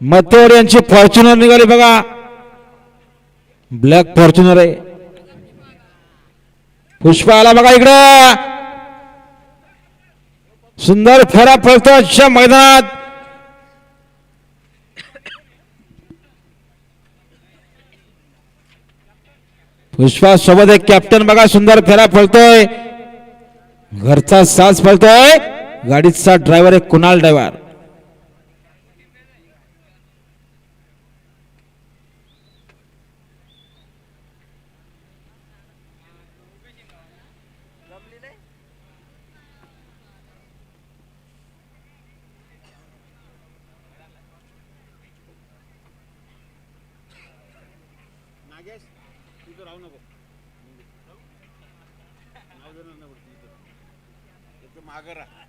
मतेवर यांची फॉर्च्युनर निघाली बघा. ब्लॅक फॉर्च्युनर आहे. पुष्पा आला बघा इकडं. सुंदर फेरा पळतो आजच्या मैदानात. पुष्पा सोबत एक कॅप्टन बघा सुंदर फेरा फळतोय घरचा साज फळतोय गाडीचा ड्रायव्हर आहे कुणाल ड्रायव्हर. नागेश तिथं राहू नको नाव नाही बरं तिथं. एकदम मागं राहा